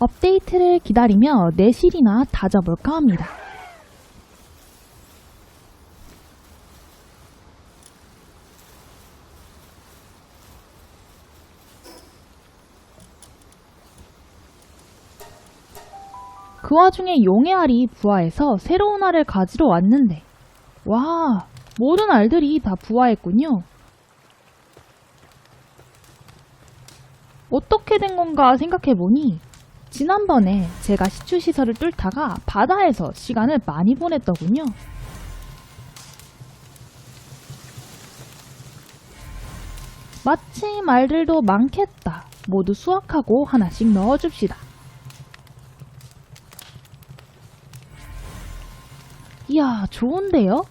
업데이트를 기다리며 내실이나 다져볼까 합니다. 그 와중에 용의 알이 부화해서 새로운 알을 가지러 왔는데 와 모든 알들이 다 부화했군요. 어떻게 된 건가 생각해보니 지난번에 제가 시추시설을 뚫다가 바다에서 시간을 많이 보냈더군요. 마침 알들도 많겠다. 모두 수확하고 하나씩 넣어줍시다. 이야, 좋은데요?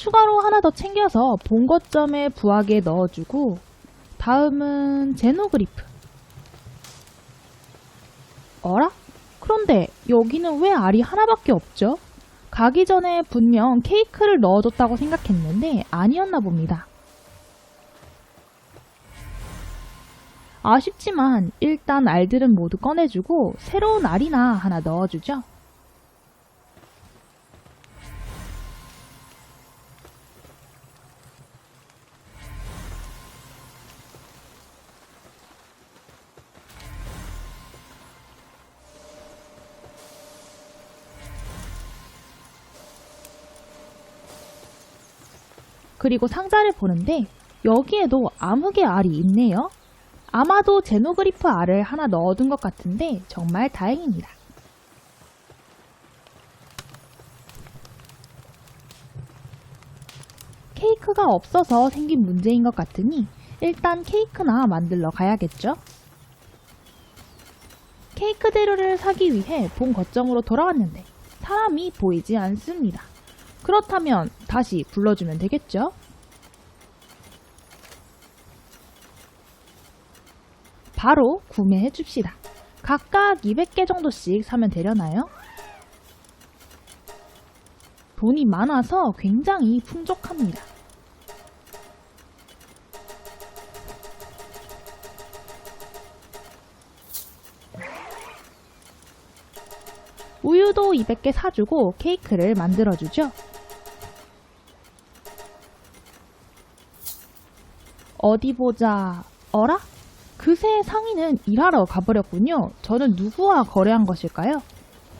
추가로 하나 더 챙겨서 본거점에 부하게 넣어주고 다음은 제노그리프 어라? 그런데 여기는 왜 알이 하나밖에 없죠? 가기 전에 분명 케이크를 넣어줬다고 생각했는데 아니었나 봅니다. 아쉽지만 일단 알들은 모두 꺼내주고 새로운 알이나 하나 넣어주죠. 그리고 상자를 보는데 여기에도 암흑의 알이 있네요. 아마도 제노그리프 알을 하나 넣어둔 것 같은데 정말 다행입니다. 케이크가 없어서 생긴 문제인 것 같으니 일단 케이크나 만들러 가야겠죠? 케이크 재료를 사기 위해 본 거점으로 돌아왔는데 사람이 보이지 않습니다. 그렇다면 다시 불러주면 되겠죠? 바로 구매해 줍시다. 각각 200개 정도씩 사면 되려나요? 돈이 많아서 굉장히 풍족합니다. 우유도 200개 사주고 케이크를 만들어주죠. 어디 보자. 어라? 그새 상인은 일하러 가버렸군요. 저는 누구와 거래한 것일까요?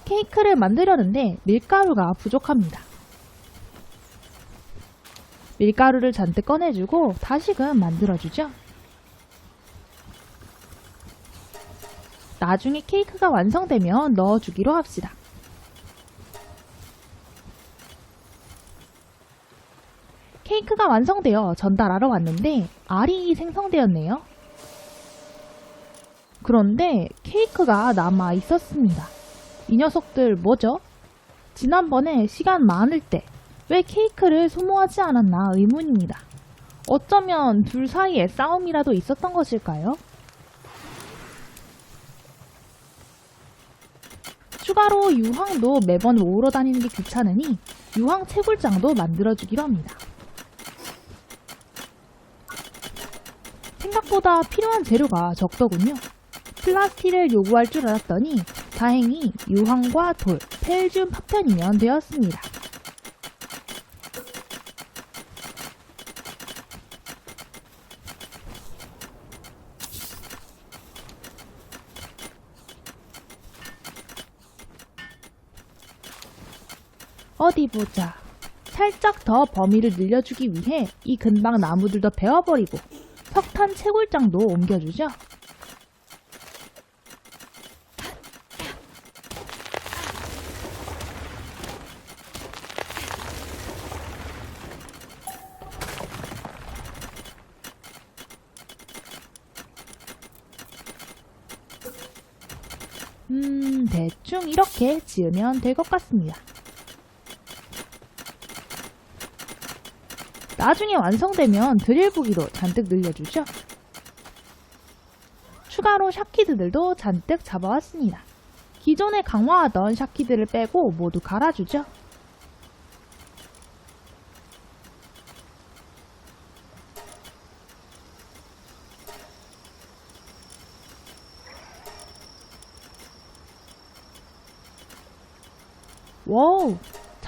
케이크를 만들려는데 밀가루가 부족합니다. 밀가루를 잔뜩 꺼내주고 다시금 만들어주죠. 나중에 케이크가 완성되면 넣어주기로 합시다. 케이크가 완성되어 전달하러 왔는데 알이 생성되었네요. 그런데 케이크가 남아 있었습니다. 이 녀석들 뭐죠? 지난번에 시간 많을 때 왜 케이크를 소모하지 않았나 의문입니다. 어쩌면 둘 사이에 싸움이라도 있었던 것일까요? 추가로 유황도 매번 모으러 다니는 게 귀찮으니 유황 채굴장도 만들어주기로 합니다. 생각보다 필요한 재료가 적더군요. 플라스틱을 요구할 줄 알았더니 다행히 유황과 돌, 펠륨 파편이면 되었습니다. 어디 보자. 살짝 더 범위를 늘려주기 위해 이 근방 나무들도 베어버리고 석 한 채굴장도 옮겨주죠. 음, 대충 이렇게 지으면 될 것 같습니다. 나중에 완성되면 드릴 부기도 잔뜩 늘려주죠. 추가로 샤키드들도 잔뜩 잡아왔습니다. 기존에 강화하던 샤키드를 빼고 모두 갈아주죠. 와우,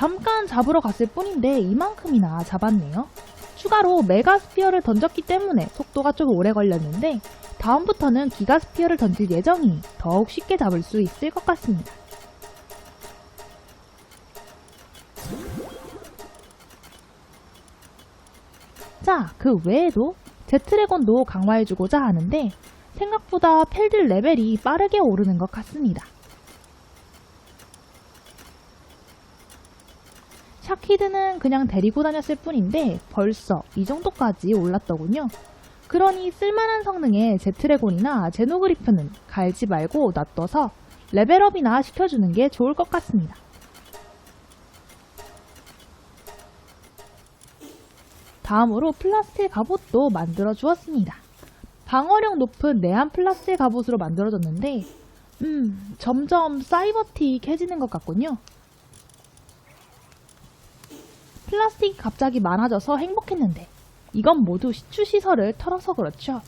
잠깐 잡으러 갔을 뿐인데 이만큼이나 잡았네요. 추가로 메가스피어를 던졌기 때문에 속도가 좀 오래 걸렸는데 다음부터는 기가스피어를 던질 예정이니 더욱 쉽게 잡을 수 있을 것 같습니다. 자, 그 외에도 제트레곤도 강화해주고자 하는데 생각보다 펠들 레벨이 빠르게 오르는 것 같습니다. 샤키드는 그냥 데리고 다녔을 뿐인데 벌써 이 정도까지 올랐더군요. 그러니 쓸만한 성능의 제트레곤이나 제노그리프는 갈지 말고 놔둬서 레벨업이나 시켜주는 게 좋을 것 같습니다. 다음으로 플라스틸 갑옷도 만들어 주었습니다. 방어력 높은 내한 플라스틸 갑옷으로 만들어졌는데 음, 점점 사이버틱해지는 것 같군요. 플라스틱이 갑자기 많아져서 행복했는데 이건 모두 시추시설을 털어서 그렇죠.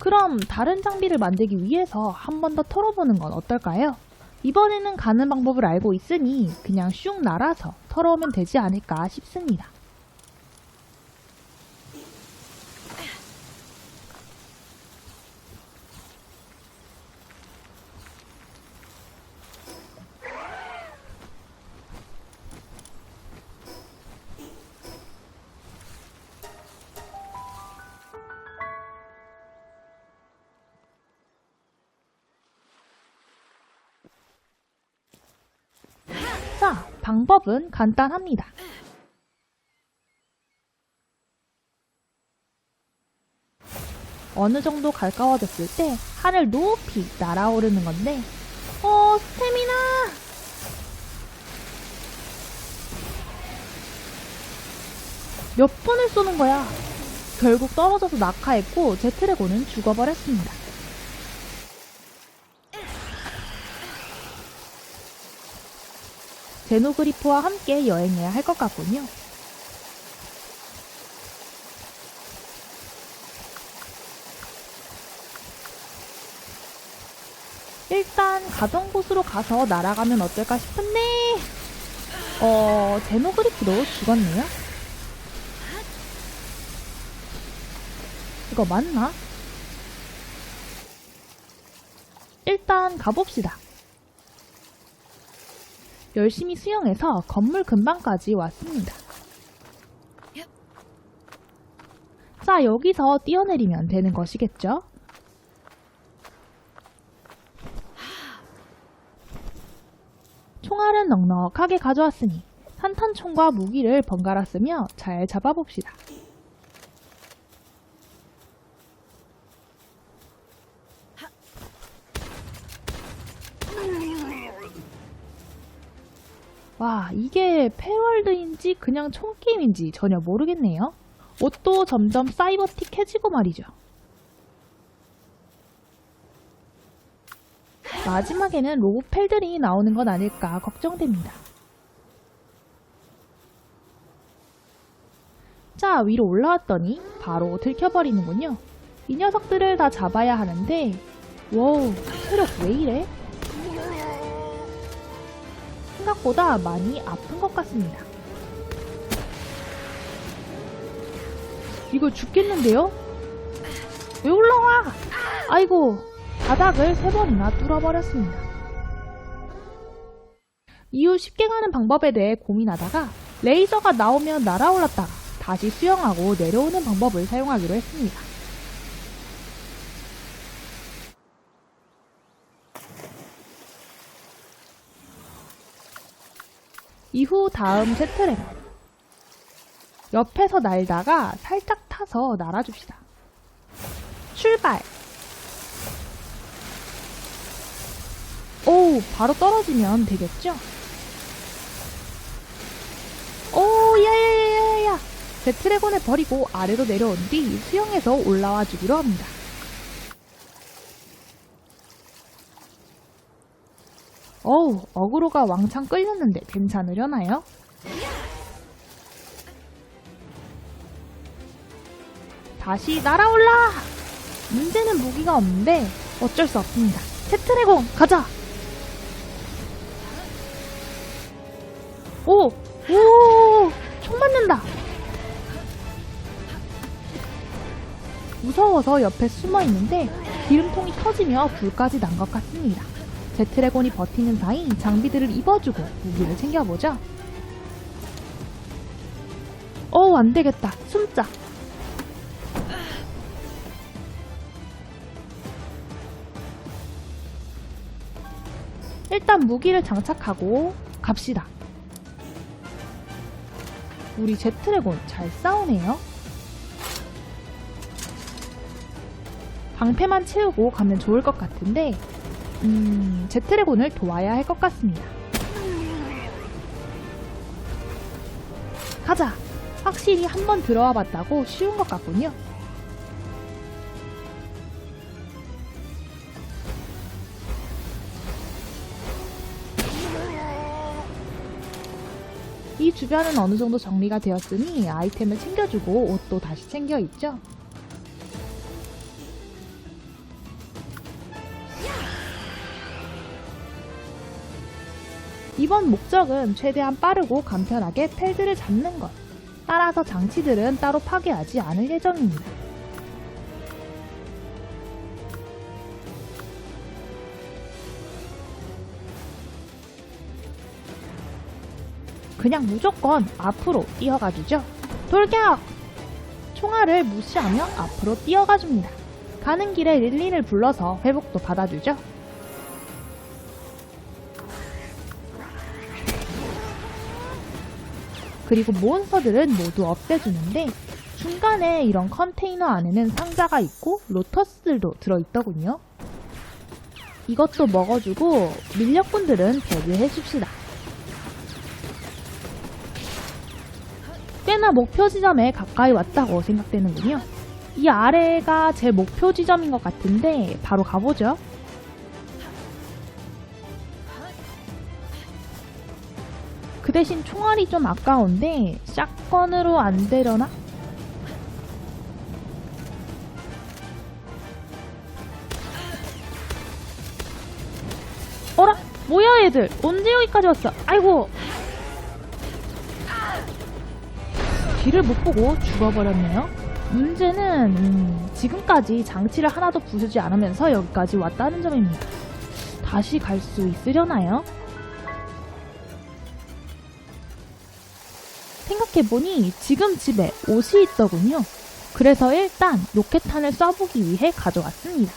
그럼 다른 장비를 만들기 위해서 한 번 더 털어보는 건 어떨까요? 이번에는 가는 방법을 알고 있으니 그냥 슉 날아서 털어오면 되지 않을까 싶습니다. 자, 방법은 간단합니다. 어느 정도 가까워졌을 때 하늘 높이 날아오르는 건데, 어, 스태미나! 몇 번을 쏘는 거야? 결국 떨어져서 낙하했고, 제트레고는 죽어버렸습니다. 제노그리프와 함께 여행해야 할 것 같군요. 일단 가던 곳으로 가서 날아가면 어떨까 싶은데 어 제노그리프도 죽었네요. 이거 맞나? 일단 가봅시다. 열심히 수영해서 건물 근방까지 왔습니다. 자, 여기서 뛰어내리면 되는 것이겠죠? 총알은 넉넉하게 가져왔으니 산탄총과 무기를 번갈아 쓰며 잘 잡아봅시다. 와, 이게 패월드인지 그냥 총게임인지 전혀 모르겠네요. 옷도 점점 사이버틱해지고 말이죠. 마지막에는 로봇 펠들이 나오는 건 아닐까 걱정됩니다. 자, 위로 올라왔더니 바로 들켜버리는군요. 이 녀석들을 다 잡아야 하는데, 와우, 체력 왜 이래? 생각보다 많이 아픈 것 같습니다. 이거 죽겠는데요? 왜 올라와? 아이고, 바닥을 세 번이나 뚫어버렸습니다. 이후 쉽게 가는 방법에 대해 고민하다가 레이저가 나오면 날아올랐다가 다시 수영하고 내려오는 방법을 사용하기로 했습니다. 이후 다음 세트랩 옆에서 날다가 살짝 타서 날아줍시다. 출발! 오, 바로 떨어지면 되겠죠? 오, 야야야야야! 제트레곤을 버리고 아래로 내려온 뒤 수영해서 올라와 주기로 합니다. 어우, 어그로가 왕창 끌렸는데 괜찮으려나요? 다시 날아올라! 문제는 무기가 없는데 어쩔 수 없습니다. 채트래곤 가자! 오! 오! 총 맞는다! 무서워서 옆에 숨어 있는데 기름통이 터지며 불까지 난 것 같습니다. 제트래곤이 버티는 사이 장비들을 입어주고 무기를 챙겨보죠. 어우, 안 되겠다. 숨자. 일단 무기를 장착하고 갑시다. 우리 제트래곤 잘 싸우네요. 방패만 채우고 가면 좋을 것 같은데, 음, 제트래곤을 도와야 할 것 같습니다. 가자! 확실히 한 번 들어와 봤다고 쉬운 것 같군요. 이 주변은 어느 정도 정리가 되었으니 아이템을 챙겨주고 옷도 다시 챙겨 입죠. 이번 목적은 최대한 빠르고 간편하게 펠드를 잡는 것. 따라서 장치들은 따로 파괴하지 않을 예정입니다. 그냥 무조건 앞으로 뛰어가주죠. 돌격! 총알을 무시하며 앞으로 뛰어가줍니다. 가는 길에 릴린을 불러서 회복도 받아주죠. 그리고 몬스터들은 모두 없애주는데 중간에 이런 컨테이너 안에는 상자가 있고 로터스들도 들어있더군요. 이것도 먹어주고 밀렵꾼들은 배제해줍시다. 꽤나 목표 지점에 가까이 왔다고 생각되는군요. 이 아래가 제 목표 지점인 것 같은데 바로 가보죠. 그 대신 총알이 좀 아까운데 샷건으로 안 되려나? 어라? 뭐야 얘들 언제 여기까지 왔어? 아이고 뒤를 못 보고 죽어버렸네요. 문제는 음, 지금까지 장치를 하나도 부수지 않으면서 여기까지 왔다는 점입니다. 다시 갈 수 있으려나요? 생각해보니 지금 집에 옷이 있더군요. 그래서 일단 로켓탄을 쏴보기 위해 가져왔습니다.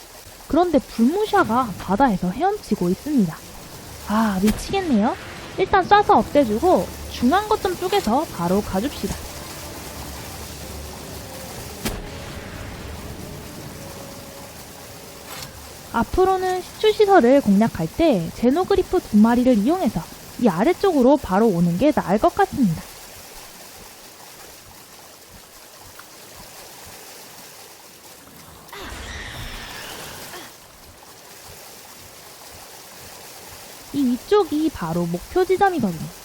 그런데 불무샤가 바다에서 헤엄치고 있습니다. 아 미치겠네요. 일단 쏴서 없애주고 중요한 것 좀 쪼개서 바로 가줍시다. 앞으로는 시추시설을 공략할 때 제노그리프 두 마리를 이용해서 이 아래쪽으로 바로 오는 게 나을 것 같습니다. 이 위쪽이 바로 목표 지점이거든요.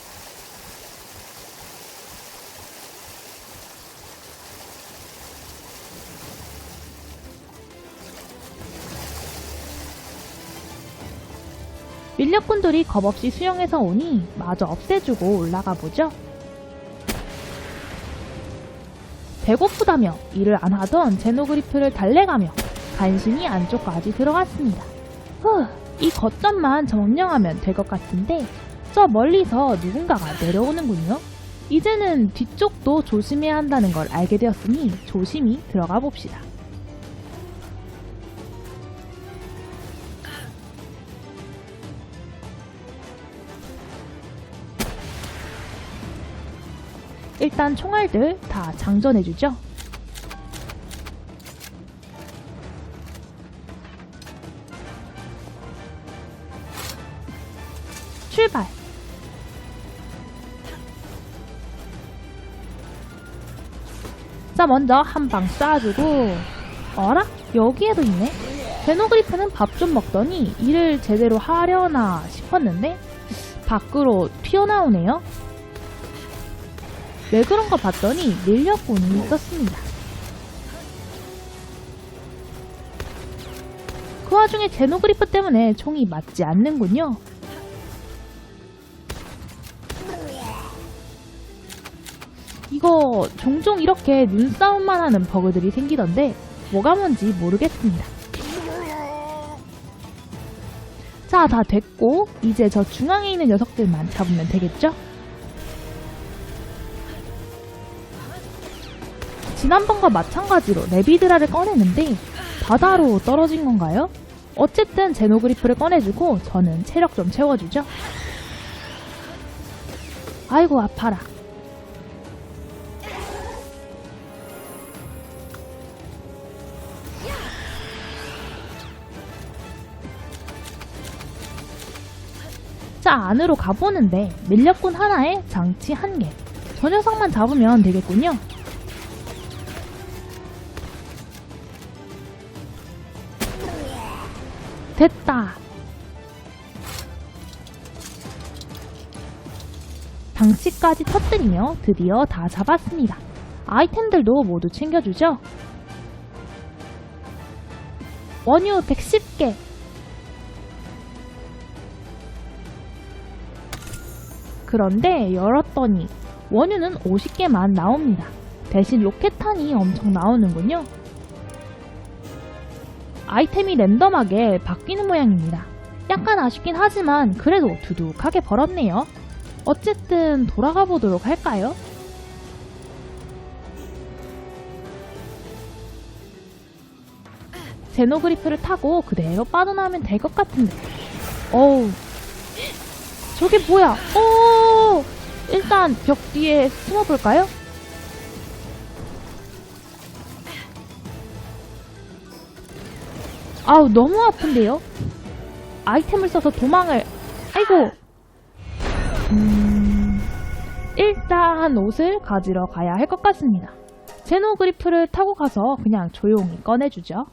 밀렵꾼들이 겁없이 수영해서 오니 마저 없애주고 올라가 보죠. 배고프다며 일을 안 하던 제노그리프를 달래가며 간신히 안쪽까지 들어갔습니다. 후, 이 거점만 점령하면 될 것 같은데 저 멀리서 누군가가 내려오는군요. 이제는 뒤쪽도 조심해야 한다는 걸 알게 되었으니 조심히 들어가 봅시다. 일단 총알들 다 장전해주죠. 출발! 자, 먼저 한 방 쏴주고, 어라? 여기에도 있네? 제노그리프는 밥 좀 먹더니 일을 제대로 하려나 싶었는데, 밖으로 튀어나오네요? 왜 그런가 봤더니 밀렵군이 있었습니다. 그 와중에 제노그리프 때문에 총이 맞지 않는군요. 이거 종종 이렇게 눈싸움만 하는 버그들이 생기던데 뭐가 뭔지 모르겠습니다. 자, 다 됐고 이제 저 중앙에 있는 녀석들만 잡으면 되겠죠? 지난번과 마찬가지로 레비드라를 꺼내는데 바다로 떨어진 건가요? 어쨌든 제노그리프를 꺼내주고 저는 체력 좀 채워주죠. 아이고 아파라. 자 안으로 가보는데 밀렵꾼 하나에 장치 한 개. 저 녀석만 잡으면 되겠군요. 됐다. 장치까지 터뜨리며 드디어 다 잡았습니다. 아이템들도 모두 챙겨주죠. 원유 110개. 그런데 열었더니 원유는 50개만 나옵니다. 대신 로켓탄이 엄청 나오는군요. 아이템이 랜덤하게 바뀌는 모양입니다. 약간 아쉽긴 하지만 그래도 두둑하게 벌었네요. 어쨌든 돌아가 보도록 할까요? 제노그리프를 타고 그대로 빠져나오면 될 것 같은데. 어우. 저게 뭐야? 오! 일단 벽 뒤에 숨어볼까요? 아우 너무 아픈데요? 아이템을 써서 도망을 아이고 음... 일단 옷을 가지러 가야 할 것 같습니다 제노 그리프를 타고 가서 그냥 조용히 꺼내주죠